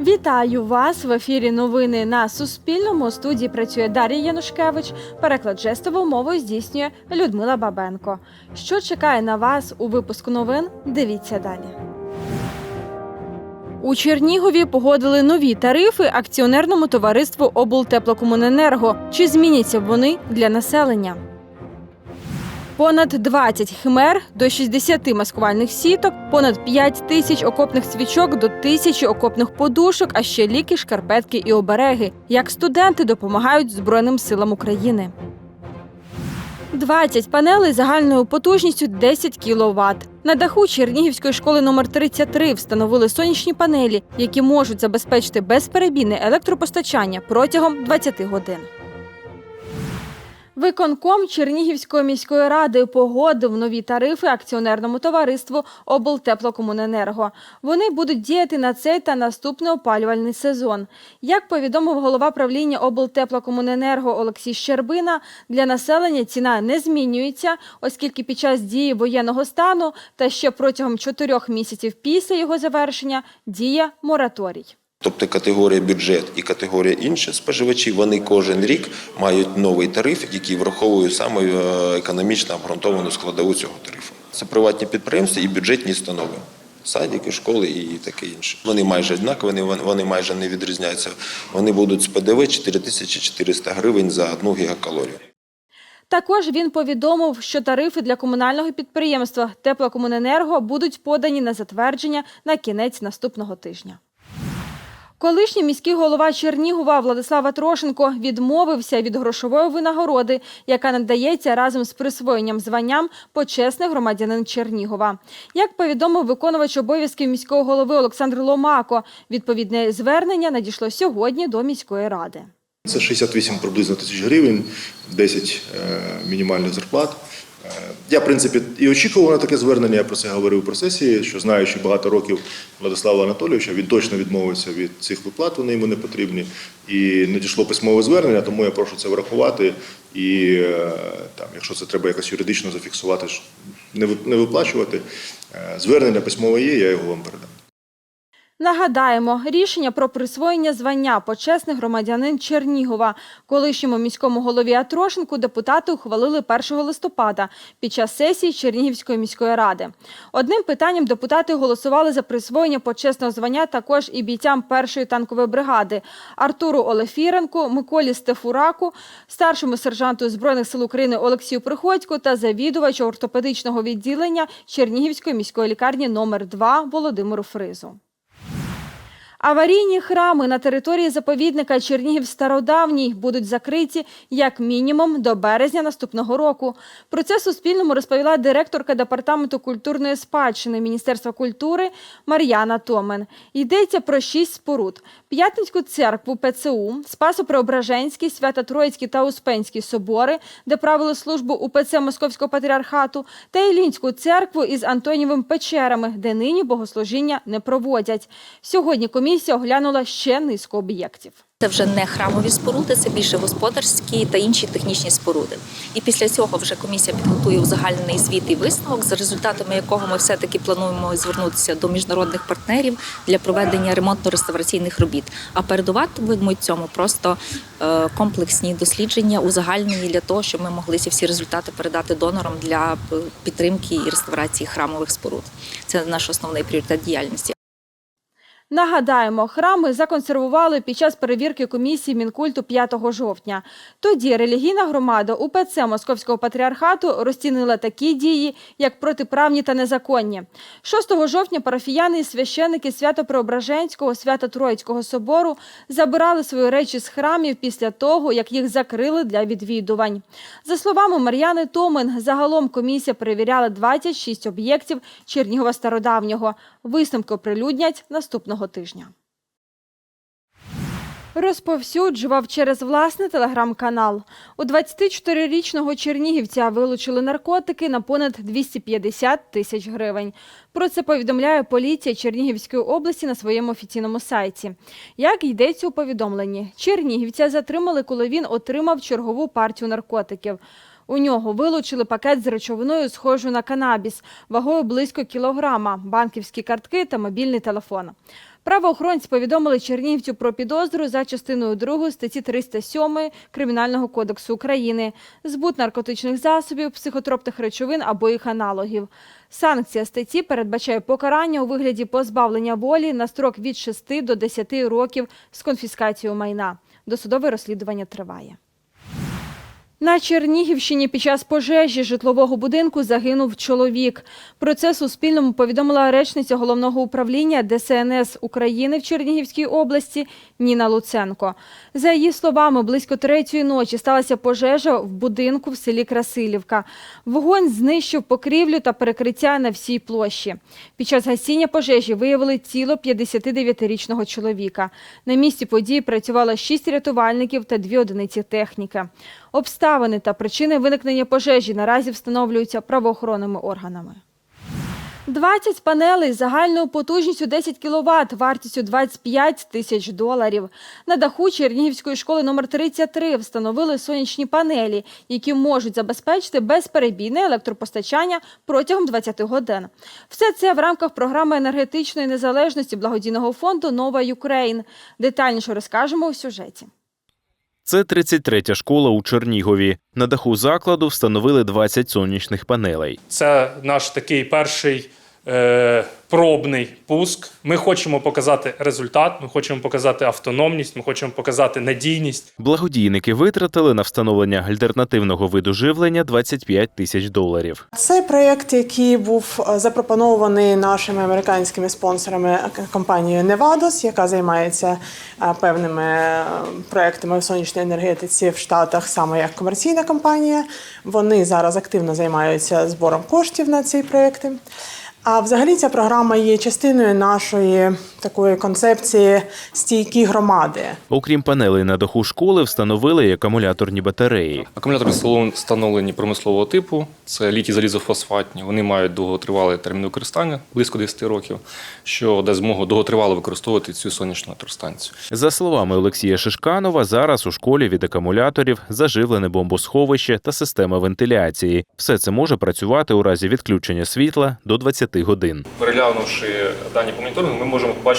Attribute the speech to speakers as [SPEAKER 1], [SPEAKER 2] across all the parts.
[SPEAKER 1] Вітаю вас в ефірі. Новини на Суспільному. У студії працює Дар'я Янушкевич. Переклад жестовою мовою здійснює Людмила Бабенко. Що чекає на вас у випуску новин? Дивіться далі. У Чернігові погодили нові тарифи акціонерному товариству облтеплокомуненерго. Чи зміняться вони для населення? Понад 20 химер до 60 маскувальних сіток, понад 5 тисяч окопних свічок до тисячі окопних подушок, а ще ліки, шкарпетки і обереги. Як студенти допомагають Збройним силам України. 20 панелей загальною потужністю 10 кВт. На даху Чернігівської школи номер 33 встановили сонячні панелі, які можуть забезпечити безперебійне електропостачання протягом 20 годин. Виконком Чернігівської міської ради погодив нові тарифи акціонерному товариству облтеплокомуненерго. Вони будуть діяти на цей та наступний опалювальний сезон. Як повідомив голова правління облтеплокомуненерго Олексій Щербина, для населення ціна не змінюється, оскільки під час дії воєнного стану та ще протягом чотирьох місяців після його завершення діє мораторій.
[SPEAKER 2] Тобто категорія бюджет і категорія інші споживачі, вони кожен рік мають новий тариф, який враховує саме е, економічно обґрунтовану складову цього тарифу. Це приватні підприємства і бюджетні установи. Садики, школи і таке інше. Вони майже однакові, вони майже не відрізняються. Вони будуть з ПДВ 4400 гривень за одну гігакалорію.
[SPEAKER 1] Також він повідомив, що тарифи для комунального підприємства Теплокомуненерго будуть подані на затвердження на кінець наступного тижня. Колишній міський голова Чернігова Владислава Трошенко відмовився від грошової винагороди, яка надається разом з присвоєнням званням почесний громадянин Чернігова. Як повідомив виконувач обов'язків міського голови Олександр Ломако, відповідне звернення надійшло сьогодні до міської ради.
[SPEAKER 3] Це 68 приблизно тисяч гривень, 10 е, мінімальних зарплат. Е, Я, в принципі, і очікував на таке звернення, я про це говорив про сесії, що знаючи багато років Владислава Анатолійовича, він точно відмовився від цих виплат, вони йому не потрібні. І не дійшло письмове звернення, тому я прошу це врахувати. І е, там, якщо це треба якось юридично зафіксувати, не виплачувати. Е, Звернення письмове є, я його вам передам.
[SPEAKER 1] Нагадаємо, рішення про присвоєння звання почесний громадянин Чернігова колишньому міському голові Атрошенку депутати ухвалили 1 листопада під час сесії Чернігівської міської ради. Одним питанням депутати голосували за присвоєння почесного звання також і бійцям першої танкової бригади Артуру Олефіренку, Миколі Стефураку, старшому сержанту збройних сил України Олексію Приходьку та завідувачу ортопедичного відділення Чернігівської міської лікарні номер 2 Володимиру Фризу. Аварійні храми на території заповідника Чернігів Стародавній будуть закриті як мінімум до березня наступного року. Про це Суспільному розповіла директорка департаменту культурної спадщини Міністерства культури Мар'яна Томен. Йдеться про шість споруд: П'ятницьку церкву ПЦУ, Спасо-Преображенський, Свято-Троїцький та Успенський собори, де правили службу УПЦ Московського патріархату, та Ілінську церкву із Антонівим печерами, де нині богослужіння не проводять. Сьогодні комісія оглянула ще низку об'єктів.
[SPEAKER 4] Це вже не храмові споруди, це більше господарські та інші технічні споруди. І після цього вже комісія підготує узагальнений звіт і висновок, за результатами якого ми все-таки плануємо звернутися до міжнародних партнерів для проведення ремонтно-реставраційних робіт. А передуватимуть цьому просто е, комплексні дослідження, узагальнені для того, щоб ми могли ці всі результати передати донорам для е, підтримки і реставрації храмових споруд. Це наш основний пріоритет діяльності.
[SPEAKER 1] Нагадаємо, храми законсервували під час перевірки комісії Мінкульту 5 жовтня. Тоді релігійна громада УПЦ Московського патріархату розцінила такі дії, як протиправні та незаконні. 6 жовтня парафіяни і священики Свято-Преображенського Свято-Троїцького собору забирали свої речі з храмів після того, як їх закрили для відвідувань. За словами Мар'яни Томен, загалом комісія перевіряла 26 об'єктів Чернігова Стародавнього. Висновки оприлюднять наступного тижня. Розповсюджував через власний телеграм-канал. У 24-річного чернігівця вилучили наркотики на понад 250 тисяч гривень. Про це повідомляє поліція Чернігівської області на своєму офіційному сайті. Як йдеться у повідомленні, чернігівця затримали, коли він отримав чергову партію наркотиків. У нього вилучили пакет з речовиною, схожою на канабіс, вагою близько кілограма, банківські картки та мобільний телефон. Правоохоронці повідомили чернігівцю про підозру за частиною 2 статті 307 Кримінального кодексу України збут наркотичних засобів, психотропних речовин або їх аналогів. Санкція статті передбачає покарання у вигляді позбавлення волі на строк від 6 до 10 років з конфіскацією майна. Досудове розслідування триває. На Чернігівщині під час пожежі житлового будинку загинув чоловік. Про це Суспільному повідомила речниця головного управління ДСНС України в Чернігівській області Ніна Луценко. За її словами, близько третьої ночі сталася пожежа в будинку в селі Красилівка. Вогонь знищив покрівлю та перекриття на всій площі. Під час гасіння пожежі виявили тіло 59-річного чоловіка. На місці події працювало шість рятувальників та дві одиниці техніки. Обставини та причини виникнення пожежі наразі встановлюються правоохоронними органами. 20 панелей загальною потужністю 10 кВт, вартістю 25 тисяч доларів. На даху Чернігівської школи номер 33 встановили сонячні панелі, які можуть забезпечити безперебійне електропостачання протягом 20 годин. Все це в рамках програми енергетичної незалежності благодійного фонду Нова Юкрейн. Детальніше розкажемо у сюжеті.
[SPEAKER 5] Це 33-я школа у Чернігові. На даху закладу встановили 20 сонячних панелей.
[SPEAKER 6] Це наш такий перший пробний пуск. Ми хочемо показати результат, ми хочемо показати автономність, ми хочемо показати надійність.
[SPEAKER 5] Благодійники витратили на встановлення альтернативного виду живлення 25 тисяч доларів.
[SPEAKER 7] Це проєкт, який був е, запропонований нашими американськими спонсорами е, компанією Nevados, яка займається е, певними е, проєктами в сонячній енергетиці в Штатах, саме як комерційна компанія. Вони зараз активно займаються збором коштів на ці проєкти. А взагалі ця програма є частиною нашої такої концепції стійкі громади.
[SPEAKER 5] Окрім панелей на даху школи, встановили й акумуляторні батареї.
[SPEAKER 8] Акумулятори встановлені- встановлені промислового типу, це літій залізофосфатні. Вони мають довготривалий термін використання, близько 10 років, що дасть змогу довготривало використовувати цю сонячну електростанцію.
[SPEAKER 5] За словами Олексія Шишканова, зараз у школі від акумуляторів заживлене бомбосховище та система вентиляції. Все це може працювати у разі відключення світла до 20 годин.
[SPEAKER 8] Переглянувши дані по моніторингу, ми можемо побачити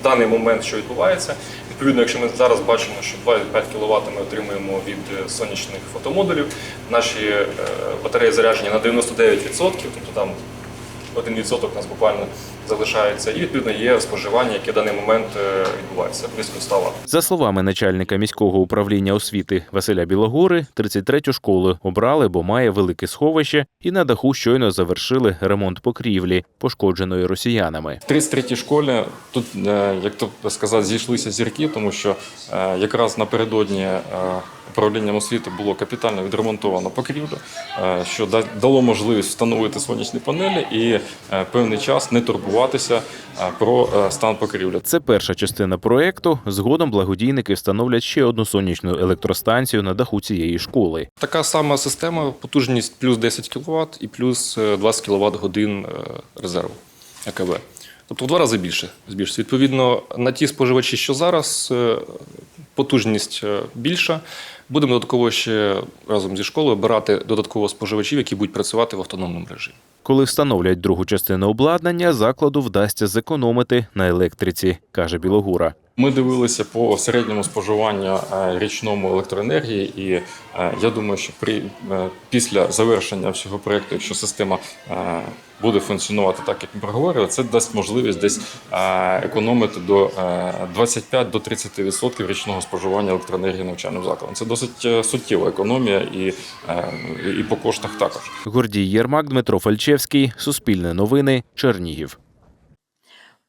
[SPEAKER 8] в даний момент, що відбувається. Відповідно, якщо ми зараз бачимо, що 25 кВт ми отримуємо від е, сонячних фотомодулів, наші е, батареї заряджені на 99%, тобто там 1% нас буквально залишається, і відповідно є споживання, яке в даний момент е, відбувається близько 100 Вт.
[SPEAKER 5] За словами начальника міського управління освіти Василя Білогори, 33-ю школу обрали, бо має велике сховище, і на даху щойно завершили ремонт покрівлі, пошкодженої росіянами.
[SPEAKER 8] В 33-й школі тут, е, як то сказати, зійшлися зірки, тому що е, якраз напередодні управлінням освіти було капітально відремонтовано покрівлю, е, що дало можливість встановити сонячні панелі і е, певний час не турбуватися е, про стан покрівлі.
[SPEAKER 5] Це перша частина проекту. Згодом благодійники встановлять ще одну сонячну електростанцію на даху цієї школи.
[SPEAKER 8] Така сама система, потужність плюс 10 кВт і плюс е, 20 кВт годин резерву АКВ. Тобто в два рази більше збільшиться. Відповідно, на ті споживачі, що зараз е, потужність е, більша, будемо додатково ще разом зі школою обирати додатково споживачів, які будуть працювати в автономному режимі.
[SPEAKER 5] Коли встановлять другу частину обладнання, закладу вдасться зекономити на електриці, каже Білогура.
[SPEAKER 8] Ми дивилися по середньому споживанню е, річному електроенергії, і е, я думаю, що при е, після завершення всього проекту, якщо система буде функціонувати так, як ми проговорили, це дасть можливість десь економити до е, 25 до 30% річного споживання електроенергії навчальним закладом. Це досить суттєва економія і, і по коштах також.
[SPEAKER 5] Гордій Єрмак, Дмитро Фальчевський, Суспільне новини, Чернігів.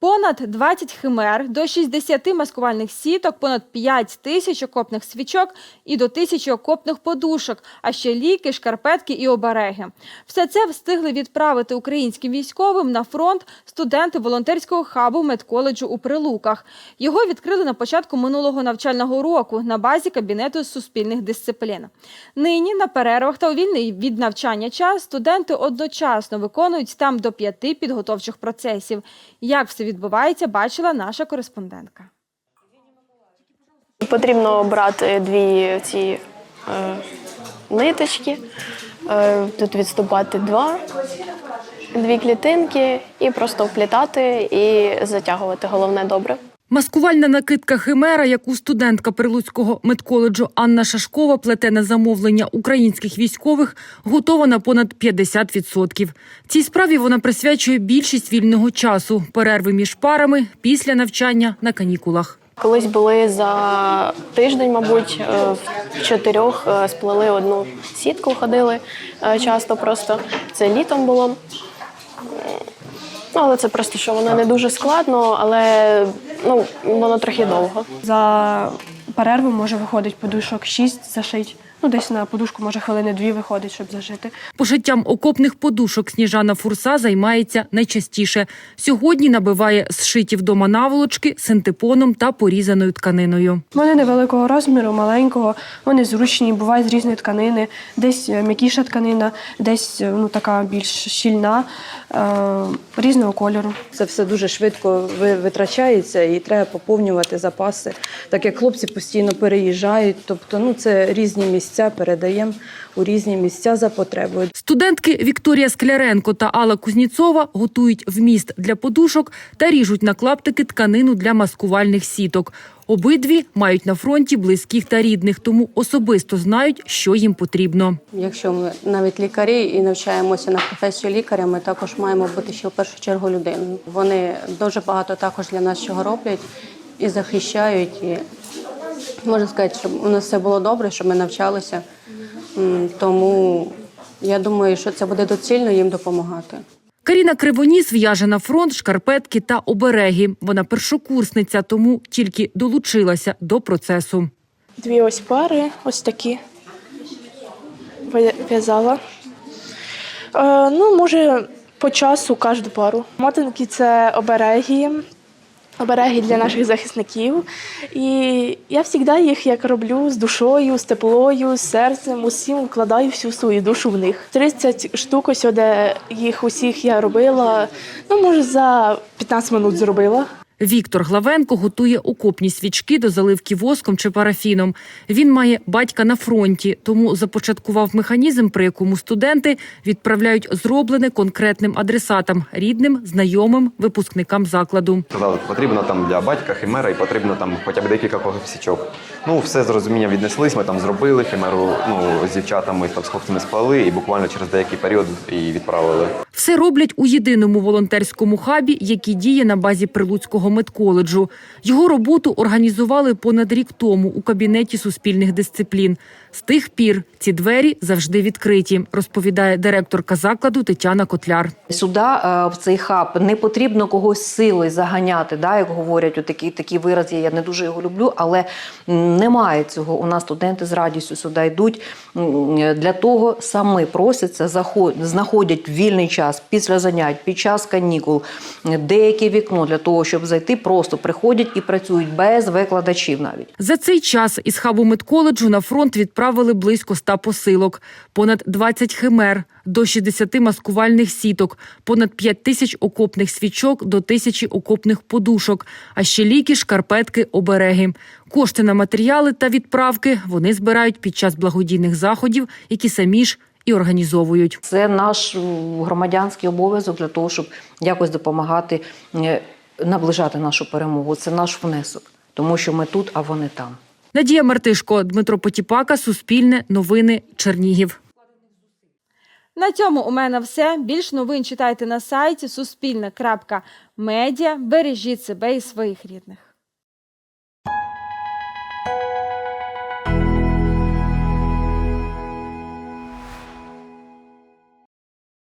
[SPEAKER 1] Понад 20 химер, до 60 маскувальних сіток, понад 5 тисяч окопних свічок і до тисячі окопних подушок, а ще ліки, шкарпетки і обереги. Все це встигли відправити українським військовим на фронт студенти волонтерського хабу медколеджу у Прилуках. Його відкрили на початку минулого навчального року на базі кабінету суспільних дисциплін. Нині на перервах та у вільний від навчання час студенти одночасно виконують там до п'яти підготовчих процесів. Як все відбувається, бачила наша кореспондентка.
[SPEAKER 9] Потрібно брати дві ці е, ниточки, е, тут відступати два, дві клітинки і просто вплітати і затягувати. Головне добре.
[SPEAKER 10] Маскувальна накидка Химера, яку студентка Прилуцького медколеджу Анна Шашкова плете на замовлення українських військових, готова на понад 50%. Цій справі вона присвячує більшість вільного часу, перерви між парами після навчання на канікулах.
[SPEAKER 9] Колись були за тиждень, мабуть, е, в чотирьох е, сплели одну сітку, ходили е, часто просто. Це літом було. Ну, але це просто що воно не дуже складно, але ну, воно трохи довго.
[SPEAKER 11] За перерву може виходить подушок 6 зашить. Ну, десь на подушку може хвилини дві виходить, щоб зажити.
[SPEAKER 10] Пошиттям окопних подушок Сніжана Фурса займається найчастіше. Сьогодні набиває зшиті вдома наволочки синтепоном та порізаною тканиною.
[SPEAKER 11] Вони невеликого розміру, маленького, вони зручні, бувають з різної тканини. Десь е, м'якіша тканина, десь е, ну, така більш щільна, е, різного кольору.
[SPEAKER 12] Це все дуже швидко ви- витрачається і треба поповнювати запаси, так як хлопці постійно переїжджають. Тобто, ну це різні місця передаємо у різні місця за потребою.
[SPEAKER 10] Студентки Вікторія Скляренко та Алла Кузніцова готують вміст для подушок та ріжуть на клаптики тканину для маскувальних сіток. Обидві мають на фронті близьких та рідних, тому особисто знають, що їм потрібно.
[SPEAKER 13] Якщо ми навіть лікарі і навчаємося на професію лікаря, ми також маємо бути ще в першу чергу людиною. Вони дуже багато також для нас чого роблять і захищають. І можна сказати, щоб у нас все було добре, щоб ми навчалися. Тому я думаю, що це буде доцільно їм допомагати.
[SPEAKER 10] Каріна Кривоніс в'яже на фронт шкарпетки та обереги. Вона першокурсниця, тому тільки долучилася до процесу.
[SPEAKER 11] Дві ось пари, ось такі. В'язала. Е, ну, може, по часу кожну пару. Мотинки це обереги. Обереги для наших захисників. І я завжди їх як роблю з душою, з теплою, з серцем, усім вкладаю всю свою душу в них. 30 штук ось де їх усіх я робила. Ну, може, за 15 минут зробила.
[SPEAKER 10] Віктор Главенко готує окопні свічки до заливки воском чи парафіном. Він має батька на фронті, тому започаткував механізм, при якому студенти відправляють зроблене конкретним адресатам рідним, знайомим, випускникам закладу.
[SPEAKER 14] Сказали, потрібно там для батька химера і потрібно там хоча б декілька січок. Ну, все з розумінням віднеслись, ми там зробили химеру, ну, з дівчатами, там, з хлопцями спали, і буквально через деякий період і відправили.
[SPEAKER 10] Все роблять у єдиному волонтерському хабі, який діє на базі Прилуцького медколеджу. Його роботу організували понад рік тому у кабінеті суспільних дисциплін. З тих пір ці двері завжди відкриті, розповідає директорка закладу Тетяна Котляр.
[SPEAKER 15] Сюди е, в цей хаб не потрібно когось силою заганяти, да, як говорять, такі такі вираз. Я не дуже його люблю, але немає цього. У нас студенти з радістю сюди йдуть. Для того саме просяться, знаходять вільний час після занять, під час канікул, деяке вікно для того, щоб зайти, просто приходять і працюють без викладачів навіть.
[SPEAKER 10] За цей час із хабу медколеджу на фронт відправили близько 100 посилок, понад 20 химер, до 60 маскувальних сіток, понад 5 тисяч окопних свічок до тисячі окопних подушок, а ще ліки, шкарпетки, обереги. Кошти на матеріали та відправки вони збирають під час благодійних заходів, які самі ж і організовують.
[SPEAKER 15] Це наш громадянський обов'язок для того, щоб якось допомагати е, наближати нашу перемогу. Це наш внесок, тому що ми тут, а вони там.
[SPEAKER 10] Надія Мартишко, Дмитро Потіпака, Суспільне, Новини, Чернігів.
[SPEAKER 1] На цьому у мене все. Більш новин читайте на сайті суспільне.медіа. Бережіть себе і своїх рідних.